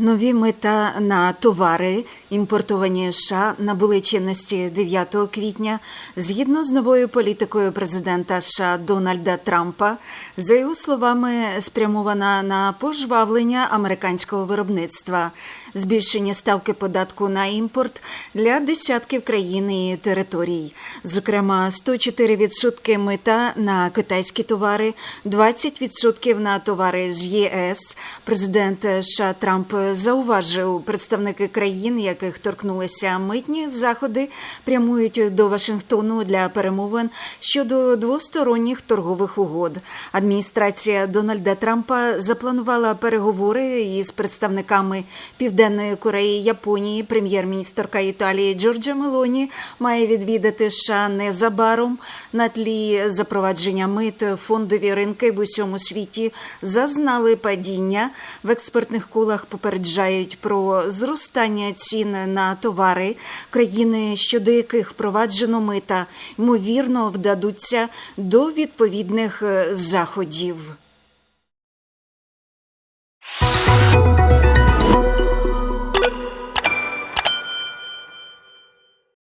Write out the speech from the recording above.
Нові мита на товари, імпортовані США, набули чинності 9 квітня згідно з новою політикою президента США Дональда Трампа. За його словами, спрямована на пожвавлення американського виробництва, збільшення ставки податку на імпорт для десятків країн і територій. Зокрема, 104% мита на китайські товари, 20% на товари з ЄС. Президент США Трамп зауважив, представники країн, яких торкнулися митні заходи, прямують до Вашингтону для перемовин щодо двосторонніх торгових угод. Адміністрація Дональда Трампа запланувала переговори із представниками Південної Кореї, Японії. Прем'єр-міністерка Італії Джорджа Мелоні має відвідати США незабаром на тлі запровадження мит. Фондові ринки в усьому світі зазнали падіння в експертних колах. Попереджають про зростання цін на товари. Країни, щодо яких впроваджено мита, ймовірно вдадуться до відповідних е, заходів.